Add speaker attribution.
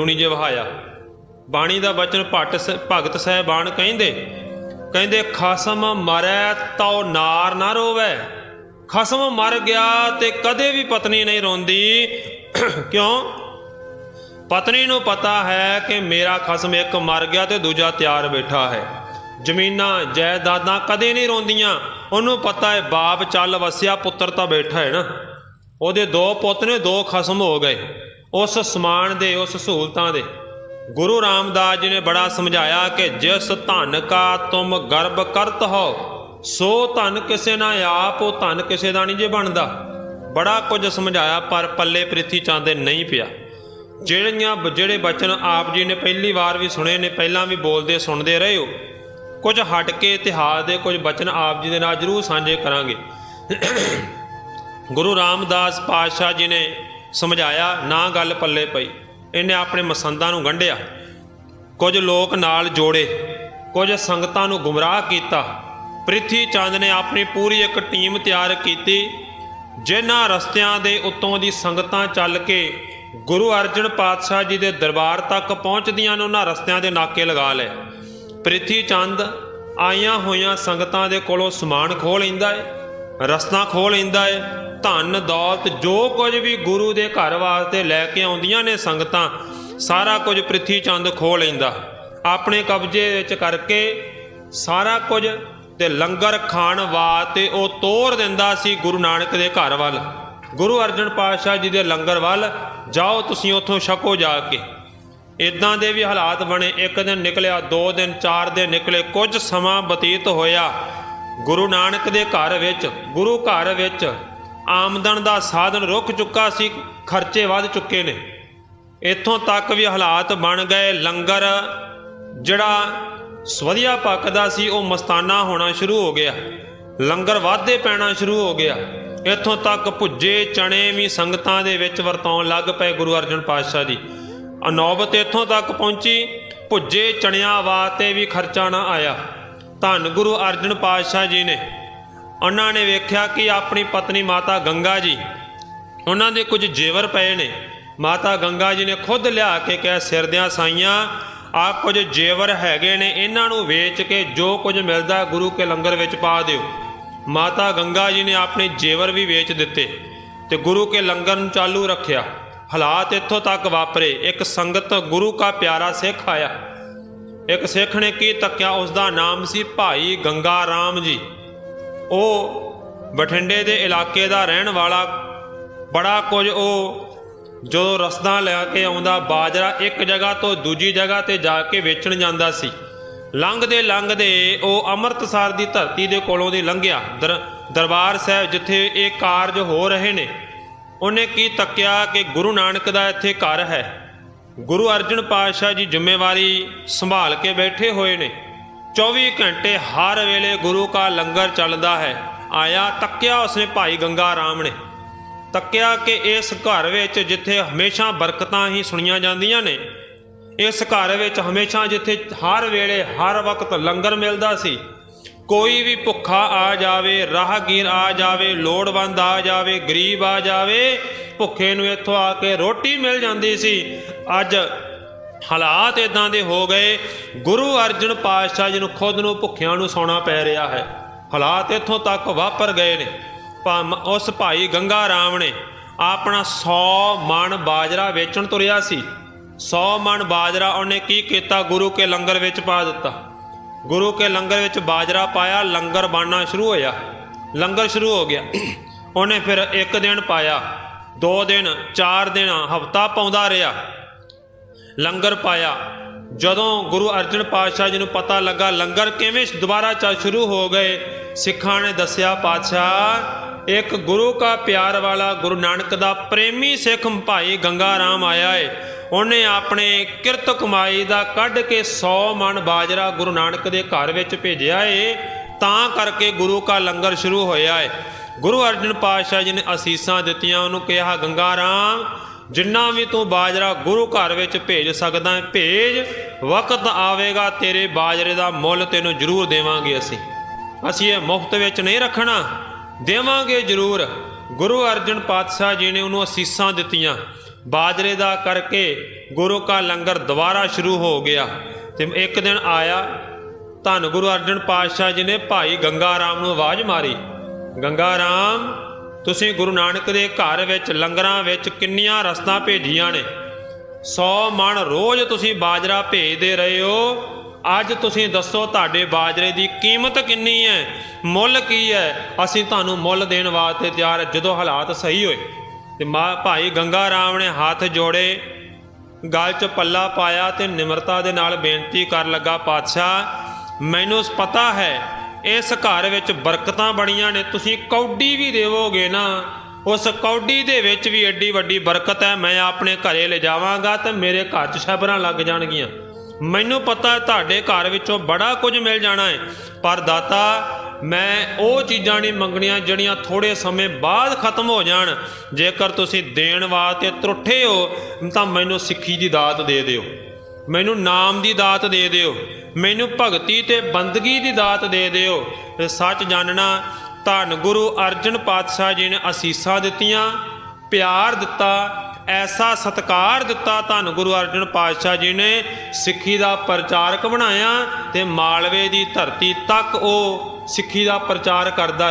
Speaker 1: ਗੁਣੀ ਜੇ ਵਹਾਇਆ। ਬਾਣੀ ਦਾ ਬਚਨ ਭੱਟ ਸ- ਭਗਤ ਸਾਹਿਬਾਨ ਕਹਿੰਦੇ ਕਹਿੰਦੇ, ਖਸਮ ਮਰੈ ਤਉ ਨਾਰ ਨਾ ਰੋਵੈ। ਖਸਮ ਮਰ ਗਿਆ ਤੇ ਕਦੇ ਵੀ ਪਤਨੀ ਨਹੀਂ ਰੋਂਦੀ। ਕਿਉਂ? ਪਤਨੀ ਨੂੰ ਪਤਾ ਹੈ ਕਿ ਮੇਰਾ ਖਸਮ ਇੱਕ ਮਰ ਗਿਆ ਤੇ ਦੂਜਾ ਤਿਆਰ ਬੈਠਾ ਹੈ। ਜ਼ਮੀਨਾਂ, ਜਾਇਦਾਦਾਂ ਕਦੇ ਨਹੀਂ ਰੋਂਦੀਆਂ। ਉਹਨੂੰ ਪਤਾ ਹੈ, ਬਾਪ ਚੱਲ ਵਸਿਆ ਪੁੱਤਰ ਤਾਂ ਬੈਠਾ ਹੈ ਨਾ। ਉਹਦੇ ਦੋ ਪੁੱਤ ਨੇ, ਦੋ ਖਸਮ ਹੋ ਗਏ। ਉਸ ਸਮਾਨ ਦੇ, ਉਸ ਸਹੂਲਤਾਂ ਦੇ। ਗੁਰੂ ਰਾਮਦਾਸ ਜੀ ਨੇ ਬੜਾ ਸਮਝਾਇਆ ਕਿ ਜਿਸ ਧਨ ਕਾ ਤੁਮ ਗਰਭ ਕਰਤ ਹੋ, ਸੋ ਧਨ ਕਿਸੇ ਨਾ ਆਪ, ਉਹ ਧਨ ਕਿਸੇ ਦਾ ਨਹੀਂ ਜੇ ਬਣਦਾ। ਬੜਾ ਕੁਝ ਸਮਝਾਇਆ, ਪਰ ਪੱਲੇ ਪ੍ਰਿਥੀ ਚਾਂਦੇ ਨਹੀਂ ਪਿਆ। ਜਿਹੜੀਆਂ ਜਿਹੜੇ ਬਚਨ ਆਪ ਜੀ ਨੇ ਪਹਿਲੀ ਵਾਰ ਵੀ ਸੁਣੇ ਨੇ, ਪਹਿਲਾਂ ਵੀ ਬੋਲਦੇ, ਸੁਣਦੇ ਰਹੇ। ਹੋ ਕੁਝ ਹਟ ਕੇ ਇਤਿਹਾਸ ਦੇ ਕੁਝ ਬਚਨ ਆਪ ਜੀ ਦੇ ਨਾਲ ਜਰੂਰ ਸਾਂਝੇ ਕਰਾਂਗੇ। ਗੁਰੂ ਰਾਮਦਾਸ ਪਾਤਸ਼ਾਹ ਜੀ ਨੇ ਸਮਝਾਇਆ, ਨਾ ਗੱਲ ਪੱਲੇ ਪਈ। ਇਹਨੇ ਆਪਣੇ ਮਸੰਦਾਂ ਨੂੰ ਗੰਢਿਆ। ਕੁਝ ਲੋਕ ਨਾਲ ਜੋੜੇ, ਕੁਝ ਸੰਗਤਾਂ ਨੂੰ ਗੁੰਮਰਾਹ ਕੀਤਾ। ਪ੍ਰਿਥੀ ਚੰਦ ਨੇ ਆਪਣੀ ਪੂਰੀ ਇੱਕ ਟੀਮ ਤਿਆਰ ਕੀਤੀ, ਜਿਨ੍ਹਾਂ ਰਸਤਿਆਂ ਦੇ ਉੱਤੋਂ ਦੀ ਸੰਗਤਾਂ ਚੱਲ ਕੇ ਗੁਰੂ ਅਰਜਨ ਪਾਤਸ਼ਾਹ ਜੀ ਦੇ ਦਰਬਾਰ ਤੱਕ ਪਹੁੰਚਦੀਆਂ ਨੇ, ਉਹਨਾਂ ਰਸਤਿਆਂ ਦੇ ਨਾਕੇ ਲਗਾ ਲਏ। ਪ੍ਰਿਥੀ ਚੰਦ ਆਈਆਂ ਹੋਈਆਂ ਸੰਗਤਾਂ ਦੇ ਕੋਲੋਂ ਸਮਾਨ ਖੋਹ ਲੈਂਦਾ ਏ ਰਸਤਾ ਖੋਹ ਲੈਂਦਾ ਏ ਧਨ ਦੌਲਤ ਜੋ ਕੁਝ ਵੀ ਗੁਰੂ ਦੇ ਘਰ ਵਾਸਤੇ ਲੈ ਕੇ ਆਉਂਦੀਆਂ ਨੇ ਸੰਗਤਾਂ, ਸਾਰਾ ਕੁਝ ਪ੍ਰਿਥੀ ਚੰਦ ਖੋਹ ਲੈਂਦਾ। ਆਪਣੇ ਕਬਜ਼ੇ ਵਿੱਚ ਕਰਕੇ ਸਾਰਾ ਕੁਝ ਤੇ ਲੰਗਰ ਖਾਣ ਵਾਸਤੇ ਉਹ ਤੋਰ ਦਿੰਦਾ ਸੀ ਗੁਰੂ ਨਾਨਕ ਦੇ ਘਰ ਵੱਲ। ਗੁਰੂ ਅਰਜਨ ਪਾਤਸ਼ਾਹ ਜੀ ਦੇ ਲੰਗਰ ਵੱਲ ਜਾਓ, ਤੁਸੀਂ ਉੱਥੋਂ ਛਕੋ ਜਾ ਕੇ। ਇਦਾਂ ਦੇ ਵੀ ਹਾਲਾਤ ਬਣੇ। ਇੱਕ ਦਿਨ ਨਿਕਲਿਆ, ਦੋ ਦਿਨ, ਚਾਰ ਦਿਨ ਨਿਕਲੇ, ਕੁਝ ਸਮਾਂ ਬਤੀਤ ਹੋਇਆ। ਗੁਰੂ ਨਾਨਕ ਦੇ ਘਰ ਵਿੱਚ, ਗੁਰੂ ਘਰ ਵਿੱਚ ਆਮਦਨ ਦਾ ਸਾਧਨ ਰੁਕ ਚੁੱਕਾ ਸੀ, ਖਰਚੇ ਵੱਧ ਚੁੱਕੇ ਨੇ। ਇੱਥੋਂ ਤੱਕ ਵੀ ਹਾਲਾਤ ਬਣ ਗਏ। ਲੰਗਰ ਜਿਹੜਾ ਵਧੀਆ ਪੱਕਦਾ ਸੀ, ਉਹ ਮਸਤਾਨਾ ਹੋਣਾ ਸ਼ੁਰੂ ਹੋ ਗਿਆ। ਲੰਗਰ ਵਾਧੇ ਪੈਣਾ ਸ਼ੁਰੂ ਹੋ ਗਿਆ। ਇੱਥੋਂ ਤੱਕ ਭੁੱਜੇ ਚਣੇ ਵੀ ਸੰਗਤਾਂ ਦੇ ਵਿੱਚ ਵਰਤਾਉਣ ਲੱਗ ਪਏ ਗੁਰੂ ਅਰਜਨ ਪਾਤਸ਼ਾਹ ਜੀ। ਅਨੌਬਤ ਇੱਥੋਂ ਤੱਕ ਪਹੁੰਚੀ। ਭੁੱਜੇ ਚਣਿਆਂ ਵਾਸਤੇ ਵੀ ਖਰਚਾ ਨਾ ਆਇਆ। ਧੰਨ ਗੁਰੂ ਅਰਜਨ ਪਾਤਸ਼ਾਹ ਜੀ ਨੇ। ਉਹਨਾਂ ਨੇ ਵੇਖਿਆ ਕਿ ਆਪਣੀ ਪਤਨੀ ਮਾਤਾ ਗੰਗਾ ਜੀ, ਉਹਨਾਂ ਦੇ ਕੁਝ ਜੇਵਰ ਪਏ ਨੇ। ਮਾਤਾ ਗੰਗਾ ਜੀ ਨੇ ਖੁਦ ਲਿਆ ਕੇ ਕਿਹਾ, ਸਿਰਦਿਆਂ ਸਾਈਆਂ ਆ ਕੁਝ ਜੇਵਰ ਹੈਗੇ ਨੇ, ਇਹਨਾਂ ਨੂੰ ਵੇਚ ਕੇ ਜੋ ਕੁਝ ਮਿਲਦਾ ਗੁਰੂ ਕੇ ਲੰਗਰ ਵਿੱਚ ਪਾ ਦਿਓ। ਮਾਤਾ ਗੰਗਾ ਜੀ ਨੇ ਆਪਣੇ ਜੇਵਰ ਵੀ ਵੇਚ ਦਿੱਤੇ ਤੇ ਗੁਰੂ ਕੇ ਲੰਗਰ ਨੂੰ ਚਾਲੂ ਰੱਖਿਆ। ਹਾਲਾਤ ਇੱਥੋਂ ਤੱਕ ਵਾਪਰੇ। ਇੱਕ ਸੰਗਤ ਗੁਰੂ ਕਾ ਪਿਆਰਾ ਸਿੱਖ ਆਇਆ। ਇੱਕ ਸਿੱਖ ਨੇ ਕੀ ਤੱਕਿਆ ਉਸ ਦਾ ਨਾਮ ਸੀ ਭਾਈ ਗੰਗਾ ਰਾਮ ਜੀ। ਉਹ ਬਠਿੰਡੇ ਦੇ ਇਲਾਕੇ ਦਾ ਰਹਿਣ ਵਾਲਾ ਬੜਾ ਕੁਝ ਉਹ ਜਦੋਂ ਰਸਦਾਂ ਲੈ ਕੇ ਆਉਂਦਾ, ਬਾਜਰਾ ਇੱਕ ਜਗ੍ਹਾ ਤੋਂ ਦੂਜੀ ਜਗ੍ਹਾ ਤੇ ਜਾ ਕੇ ਵੇਚਣ ਜਾਂਦਾ ਸੀ। ਲੰਘਦੇ ਲੰਘਦੇ ਉਹ ਅੰਮ੍ਰਿਤਸਰ ਦੀ ਧਰਤੀ ਦੇ ਕੋਲੋਂ ਦੀ ਲੰਘਿਆ। ਦਰ- ਦਰਬਾਰ ਸਾਹਿਬ ਜਿੱਥੇ ਇਹ ਕਾਰਜ ਹੋ ਰਹੇ ਨੇ, ਉਹਨੇ ਕੀ ਤੱਕਿਆ ਕਿ ਗੁਰੂ ਨਾਨਕ ਦਾ ਇੱਥੇ ਘਰ ਹੈ। ਗੁਰੂ ਅਰਜਨ ਪਾਤਸ਼ਾਹ ਜੀ ਜ਼ਿੰਮੇਵਾਰੀ ਸੰਭਾਲ ਕੇ ਬੈਠੇ ਹੋਏ ਨੇ। 24 ਘੰਟੇ ਹਰ ਵੇਲੇ ਗੁਰੂ ਕਾ ਲੰਗਰ ਚੱਲਦਾ ਹੈ। ਆਇਆ ਤੱਕਿਆ ਉਸਨੇ ਭਾਈ ਗੰਗਾ ਰਾਮ ਨੇ। ਤੱਕਿਆ ਕਿ ਇਸ ਘਰ ਵਿੱਚ ਜਿੱਥੇ ਹਮੇਸ਼ਾ ਬਰਕਤਾਂ ਹੀ ਸੁਣੀਆਂ ਜਾਂਦੀਆਂ ਨੇ, ਇਸ ਘਰ ਵਿੱਚ ਹਮੇਸ਼ਾ ਜਿੱਥੇ ਹਰ ਵੇਲੇ, ਹਰ ਵਕਤ ਲੰਗਰ ਮਿਲਦਾ ਸੀ। ਕੋਈ ਵੀ ਭੁੱਖਾ ਆ ਜਾਵੇ, ਰਾਹਗੀਰ ਆ ਜਾਵੇ, ਲੋੜਵੰਦ ਆ ਜਾਵੇ, ਗਰੀਬ ਆ ਜਾਵੇ, ਭੁੱਖੇ ਨੂੰ ਇੱਥੋਂ ਆ ਕੇ ਰੋਟੀ ਮਿਲ ਜਾਂਦੀ ਸੀ। ਅੱਜ ਹਾਲਾਤ ਇਦਾਂ ਦੇ ਹੋ ਗਏ, ਗੁਰੂ ਅਰਜਨ ਪਾਤਸ਼ਾਹ ਜੀ ਨੂੰ ਖੁਦ ਨੂੰ ਭੁੱਖਿਆਂ ਨੂੰ ਸੌਣਾ ਪੈ ਰਿਹਾ ਹੈ। ਹਾਲਾਤ ਇੱਥੋਂ ਤੱਕ ਵਾਪਰ ਗਏ ਨੇ। ਭਾਮ- ਉਸ ਭਾਈ ਗੰਗਾ ਰਾਮ ਨੇ ਆਪਣਾ 100 ਮਣ ਬਾਜਰਾ ਵੇਚਣ ਤੁਰਿਆ ਸੀ। 100 ਮਣ ਬਾਜਰਾ ਉਹਨੇ ਕੀ ਕੀਤਾ? ਗੁਰੂ ਕੇ ਲੰਗਰ ਵਿੱਚ ਪਾ ਦਿੱਤਾ। ਗੁਰੂ ਕੇ ਲੰਗਰ ਵਿੱਚ ਬਾਜਰਾ ਪਾਇਆ, ਲੰਗਰ ਬਣਨਾ ਸ਼ੁਰੂ ਹੋਇਆ। ਲੰਗਰ ਸ਼ੁਰੂ ਹੋ ਗਿਆ। ਉਹਨੇ ਫਿਰ ਇੱਕ ਦਿਨ ਪਾਇਆ, ਦੋ ਦਿਨ, ਚਾਰ ਦਿਨ ਹਫਤਾ ਪਾਉਂਦਾ ਰਿਹਾ। ਲੰਗਰ ਪਾਇਆ। ਜਦੋਂ ਗੁਰੂ ਅਰਜਨ ਪਾਤਸ਼ਾਹ ਜੀ ਨੂੰ ਪਤਾ ਲੱਗਾ ਲੰਗਰ ਕਿਵੇਂ ਦੁਬਾਰਾ ਚੱਲ ਸ਼ੁਰੂ ਹੋ ਗਏ, ਸਿੱਖਾਂ ਨੇ ਦੱਸਿਆ, ਪਾਤਸ਼ਾਹ, ਇੱਕ ਗੁਰੂ ਕਾ ਪਿਆਰ ਵਾਲਾ ਗੁਰੂ ਨਾਨਕ ਦਾ ਪ੍ਰੇਮੀ ਸਿੱਖ ਭਾਈ ਗੰਗਾ ਰਾਮ ਆਇਆ ਏ। ਉਹਨੇ ਆਪਣੇ ਕਿਰਤ ਕਮਾਈ ਦਾ ਕੱਢ ਕੇ 100 ਮਣ ਬਾਜਰਾ ਗੁਰੂ ਨਾਨਕ ਦੇ ਘਰ ਵਿੱਚ ਭੇਜਿਆ ਏ। ਤਾਂ ਕਰਕੇ ਗੁਰੂ ਕਾ ਲੰਗਰ ਸ਼ੁਰੂ ਹੋਇਆ ਏ। ਗੁਰੂ ਅਰਜਨ ਪਾਤਸ਼ਾਹ ਜੀ ਨੇ ਅਸੀਸਾਂ ਦਿੱਤੀਆਂ, ਉਹਨੂੰ ਕਿਹਾ ਗੰਗਾ ਰਾਮ ਜਿੰਨਾ ਵੀ ਤੂੰ ਬਾਜਰਾ ਗੁਰੂ ਘਰ ਵਿੱਚ ਭੇਜ ਸਕਦਾ ਹੈ, ਭੇਜ, ਵਕਤ ਆਵੇਗਾ, ਤੇਰੇ ਬਾਜਰੇ ਦਾ ਮੁੱਲ ਤੈਨੂੰ ਜ਼ਰੂਰ ਦੇਵਾਂਗੇ ਅਸੀਂ। ਅਸੀਂ ਇਹ ਮੁਫਤ ਵਿੱਚ ਨਹੀਂ ਰੱਖਣਾ। ਦੇਵਾਂਗੇ ਜ਼ਰੂਰ। ਗੁਰੂ ਅਰਜਨ ਪਾਤਸ਼ਾਹ ਜੀ ਨੇ ਉਹਨੂੰ ਅਸੀਸਾਂ ਦਿੱਤੀਆਂ। ਬਾਜਰੇ ਦਾ ਕਰਕੇ ਗੁਰੂ ਕਾ ਲੰਗਰ ਦੁਬਾਰਾ ਸ਼ੁਰੂ ਹੋ ਗਿਆ। ਤੇ ਇੱਕ ਦਿਨ ਆਇਆ, ਧੰਨ ਗੁਰੂ ਅਰਜਨ ਪਾਤਸ਼ਾਹ ਜੀ ਨੇ ਭਾਈ ਗੰਗਾ ਰਾਮ ਨੂੰ ਆਵਾਜ਼ ਮਾਰੀ। ਗੰਗਾ ਰਾਮ ਤੁਸੀਂ ਗੁਰੂ ਨਾਨਕ ਦੇ ਘਰ ਵਿੱਚ ਲੰਗਰਾਂ ਵਿੱਚ ਕਿੰਨੀਆਂ ਰਸਤਾਂ ਭੇਜੀਆਂ ਨੇ? 100 ਮਣ ਰੋਜ਼ ਤੁਸੀਂ ਬਾਜਰਾ ਭੇਜਦੇ ਰਹੇ ਹੋ। ਅੱਜ ਤੁਸੀਂ ਦੱਸੋ ਤੁਹਾਡੇ ਬਾਜਰੇ ਦੀ ਕੀਮਤ ਕਿੰਨੀ ਹੈ? ਮੁੱਲ ਕੀ ਹੈ? ਅਸੀਂ ਤੁਹਾਨੂੰ ਮੁੱਲ ਦੇਣ ਵਾਸਤੇ ਤਿਆਰ ਜਦੋਂ ਹਾਲਾਤ ਸਹੀ ਹੋਏ। ਤੇ ਮਾ ਭਾਈ ਗੰਗਾ ਰਾਮ ਨੇ ਹੱਥ ਜੋੜੇ, ਗਲ 'ਚ ਪੱਲਾ ਪਾਇਆ ਤੇ ਨਿਮਰਤਾ ਦੇ ਨਾਲ ਬੇਨਤੀ ਕਰਨ ਲੱਗਾ, ਪਾਤਸ਼ਾਹ, ਮੈਨੂੰ ਪਤਾ ਹੈ ਇਸ ਘਰ ਵਿੱਚ ਬਰਕਤਾਂ ਬਣੀਆਂ ਨੇ, ਤੁਸੀਂ ਕੌਡੀ ਵੀ ਦੇਵੋਗੇ ਨਾ, ਉਸ ਕੌਡੀ ਦੇ ਵਿੱਚ ਵੀ ਐਡੀ ਵੱਡੀ ਬਰਕਤ ਹੈ, ਮੈਂ ਆਪਣੇ ਘਰੇ ਲਿਜਾਵਾਂਗਾ ਤੇ ਮੇਰੇ ਘਰ 'ਚ ਸ਼ਬਰਾਂ ਲੱਗ ਜਾਣਗੀਆਂ। ਮੈਨੂੰ ਪਤਾ ਤੁਹਾਡੇ ਘਰ ਵਿੱਚੋਂ ਬੜਾ ਕੁਝ ਮਿਲ ਜਾਣਾ ਹੈ, ਪਰ ਦਾਤਾ, ਮੈਂ ਉਹ ਚੀਜ਼ਾਂ ਨਹੀਂ ਮੰਗਣੀਆਂ ਜਿਹੜੀਆਂ ਥੋੜੇ ਸਮੇਂ ਬਾਅਦ ਖਤਮ ਹੋ ਜਾਣ। ਜੇਕਰ ਤੁਸੀਂ ਦੇਣ ਵਾਸਤੇ ਤਰੁੱਠੇ ਹੋ, ਤਾਂ ਮੈਨੂੰ ਸਿੱਖੀ ਦੀ ਦਾਤ ਦੇ ਦਿਓ। ਮੈਨੂੰ ਨਾਮ ਦੀ ਦਾਤ ਦੇ ਦਿਓ। ਮੈਨੂੰ ਭਗਤੀ ਤੇ ਬੰਦਗੀ ਦੀ ਦਾਤ ਦੇ ਦਿਓ। ਸੱਚ ਜਾਣਨਾ, ਧੰਨ ਗੁਰੂ ਅਰਜਨ ਪਾਤਸ਼ਾਹ ਜੀ ਨੇ ਅਸੀਸਾਂ ਦਿੱਤੀਆਂ, ਪਿਆਰ ਦਿੱਤਾ, ਐਸਾ ਸਤਕਾਰ ਦਿੱਤਾ ਧੰਨ ਗੁਰੂ ਅਰਜਨ ਪਾਤਸ਼ਾਹ ਜੀ ਨੇ। ਸਿੱਖੀ ਦਾ ਪ੍ਰਚਾਰਕ ਬਣਾਇਆ ਤੇ ਮਾਲਵੇ ਦੀ ਧਰਤੀ ਤੱਕ ਉਹ ਸਿੱਖੀ ਦਾ ਪ੍ਰਚਾਰ ਕਰਦਾ ਰਿਹਾ